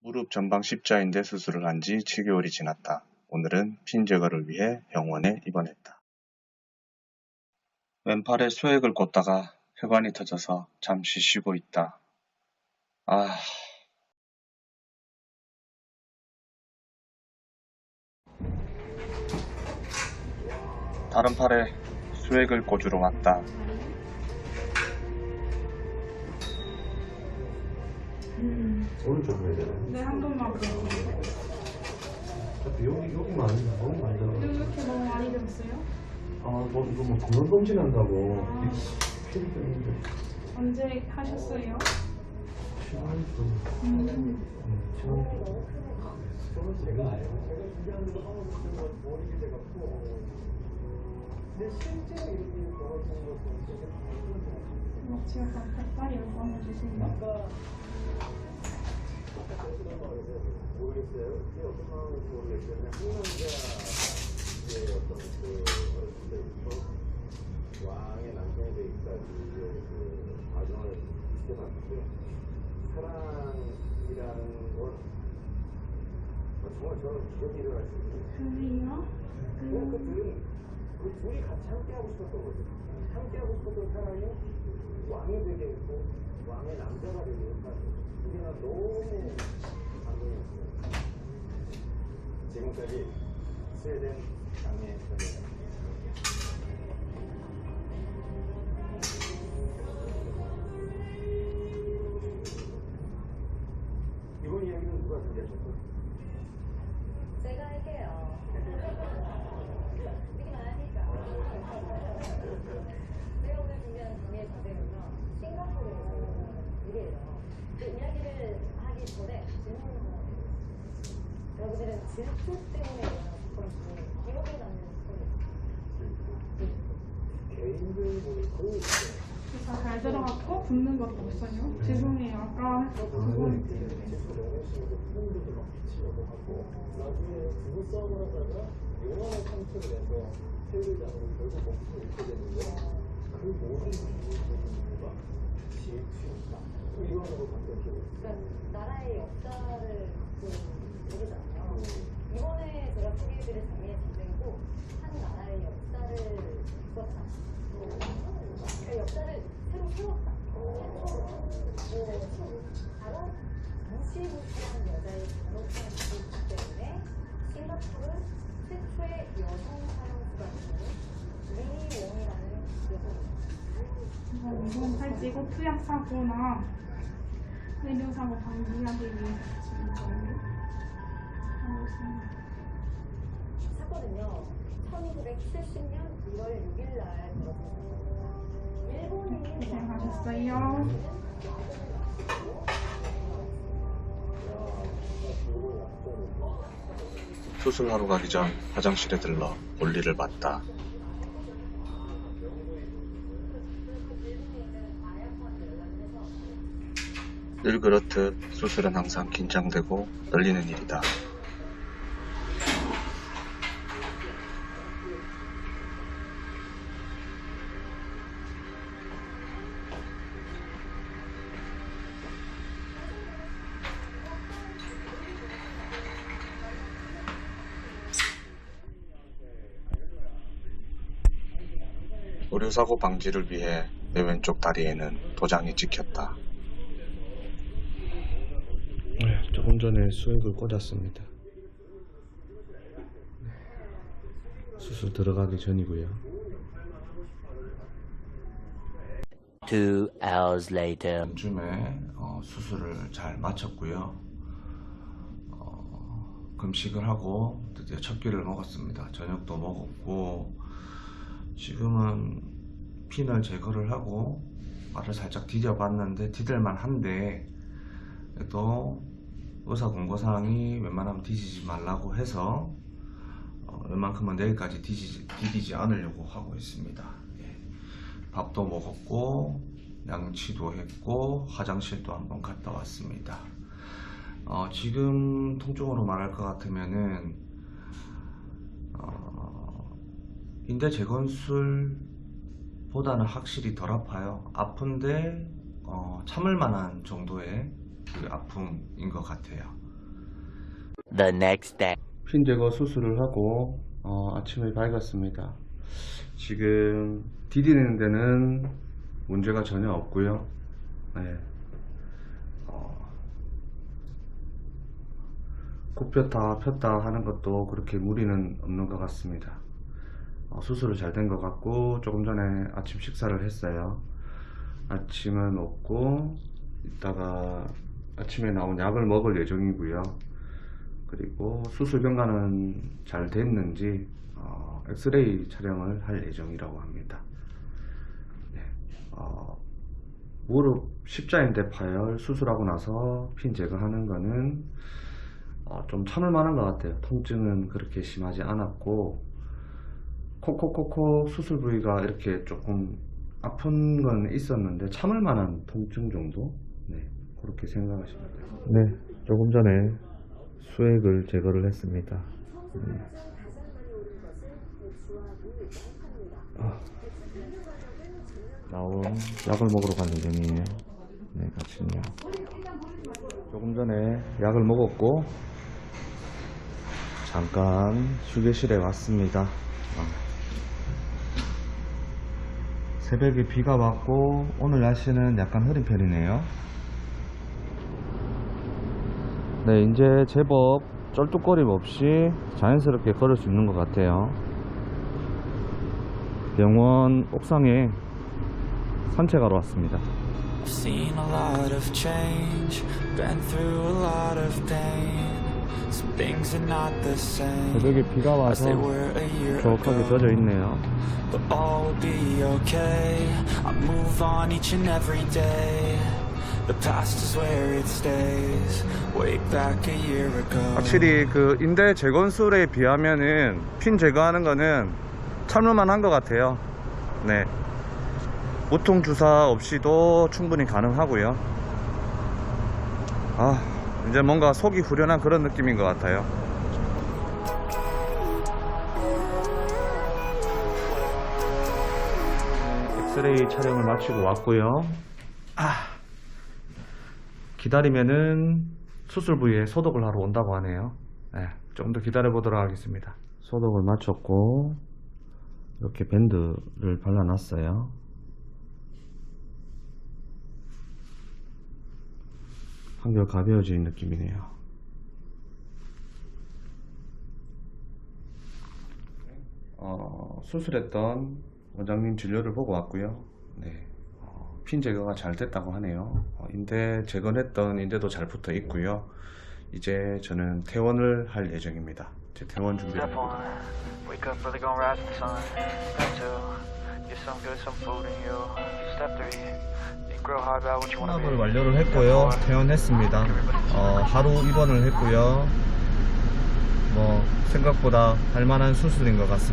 무릎 전방 십자인대 수술을 한 지 7개월이 지났다. 오늘은 핀 제거를 위해 병원에 입원했다. 왼팔에 수액을 꽂다가 혈관이 터져서 잠시 쉬고 있다. 아, 다른 팔에 수액을 꽂으러 왔다. 오른쪽 해야 되나? 네, 한 번만 보여주세요. 어차피 여기, 여기만, 너무 많이 들어. 이렇게 너무 많이 들었어요? 아, 저 이거 뭐 건강검진 한다고. 아. 필요 때문에. 언제 하셨어요? 시간이 좀, 음, 음, 시간이 좀. 제가 뭐 제가 가까이 한번 해주세요. 왕의 남편이 되기까지 그 과정을 지켜봤는데 사랑이라는 건 정말 저는 기억이 일어날 수 있는? 그냥 그 둘이 그 둘이 같이 함께 하고 싶었던 거죠. 함께 하고 싶었던 사람이 왕이 되게 했고 왕의 남자가 되게 했다. 그게 난 너무 감동이었어요. 지금까지 스웨덴 장례 전입니다. 이번 이야기는 누가 준비하셨어요? 제가 할게요. 느낌 아니까. 제가 오늘 준비한 강의 자세는요, 싱가포르에서 일이에요. 그 이야기를 하기 전에 질문을 하나 드릴게요. 여러분들은 질투 때문에 사건 중에 기억에 남는 스토리 개인들 있어요. 그래서 잘 들어갔고 붙는 것도 없어요. 죄송해요. 아까 하고 나중에 부부 싸움을 하다가 용암에 상처를 내서 태우장으로 결국 목숨을 잃게 되는데 그 모든 이유가 질투였다. 그러니까 나라의 역사를 그 얘기잖아요. 이번에 제가 소개해드릴 장미의 전쟁도 한 나라의 역사를 썼다. 그 역사를 새로 세웠다. 최초로. 바로 무시무시한 여자의 간혹한 기기 때문에 싱가포르 최초의 여성 사형수가 되는 미니 웡이라는 팔찌고 투약 사고나 내려 사고 방지하기 위해서 지금 거예요. 하고 있습니다. 사건은요, 1970년 1월 6일 날. 일본인 고생하셨어요. 수술하러 가기 전 화장실에 들러 볼일을 봤다. 늘 그렇듯 수술은 항상 긴장되고 떨리는 일이다. 의료사고 방지를 위해 내 왼쪽 다리에는 도장이 찍혔다. 네, 조금 전에 수액을 꽂았습니다. 수술 들어가기 전이고요. Two hours later. 쯤에 어, 수술을 잘 마쳤고요. 어, 금식을 하고 드디어 첫 끼를 먹었습니다. 저녁도 먹었고 지금은 핀을 제거를 하고 발을 살짝 디뎌봤는데 디딜만 한데 또 의사 권고사항이 웬만하면 뒤지지 말라고 해서 어, 웬만큼은 내일까지 뒤지지, 디디지 않으려고 하고 있습니다. 예. 밥도 먹었고 양치도 했고 화장실도 한번 갔다 왔습니다. 어, 지금 통증으로 말할 것 같으면은 어, 인대 재건술보다는 확실히 덜 아파요. 아픈데 어, 참을 만한 정도의 그 아픔인 것 같아요. The next day. 핀 제거 수술을 하고 어, 아침에 밝았습니다. 지금 디디는 데는 문제가 전혀 없고요. 네. 어, 굽혔다 폈다 하는 것도 그렇게 무리는 없는 것 같습니다. 어, 수술은 잘된 것 같고 조금 전에 아침 식사를 했어요. 아침을 먹고 이따가 아침에 나온 약을 먹을 예정이고요. 그리고 수술 경과는 잘 됐는지 어, 엑스레이 촬영을 할 예정이라고 합니다. 네, 어, 무릎 십자인대 파열 수술하고 나서 핀 제거하는 거는 어, 좀 참을 만한 것 같아요. 통증은 그렇게 심하지 않았고 콕콕콕콕 수술 부위가 이렇게 조금 아픈 건 있었는데 참을 만한 통증 정도? 네, 그렇게 생각하시면 돼요. 네, 조금 전에 수액을 제거를 했습니다. 음. 아, 나온 약을 먹으러 갈 예정이에요. 네, 같이요. 조금 전에 약을 먹었고 잠깐 휴게실에 왔습니다. 아. 새벽에 비가 왔고 오늘 날씨는 약간 흐린 편이네요. 네, 이제 제법 쩔뚝거림 없이 자연스럽게 걸을 수 있는 것 같아요. 병원 옥상에 산책하러 왔습니다. Seen a lot of change, been through a lot of pain. Some things are not the same 새벽에 비가 as 와서 they were a year 조악하게 젖어 ago. 있네요. But all will be okay. I move on each and every day. 확실히 그 인대 재건술에 비하면은 핀 제거하는 거는 참을만 한 것 같아요. 네. 보통 주사 없이도 충분히 가능하고요. 아, 이제 뭔가 속이 후련한 그런 느낌인 것 같아요. 엑스레이 촬영을 마치고 왔고요. 아, 기다리면은 수술 부위에 소독을 하러 온다고 하네요. 네, 조금 더 기다려 보도록 하겠습니다. 소독을 마쳤고 이렇게 밴드를 발라놨어요. 한결 가벼워진 느낌이네요. 어, 수술했던 원장님 진료를 보고 왔고요. 네, 어, 핀 제거가 잘 됐다고 하네요. 어, 인대 재건했던 인대도 잘 붙어 있고요. 이제 저는 퇴원을 할 예정입니다. 제 퇴원 준비를 Step one, wake up early, gonna rise with the sun. Step two, get some good, some food in you. Step three, think real hard about what you wanna 수납을. 완료를 했고요. 퇴원했습니다. 어, 하루 입원을 했고요. 뭐 생각보다 할 만한 수술인 것 같습니다.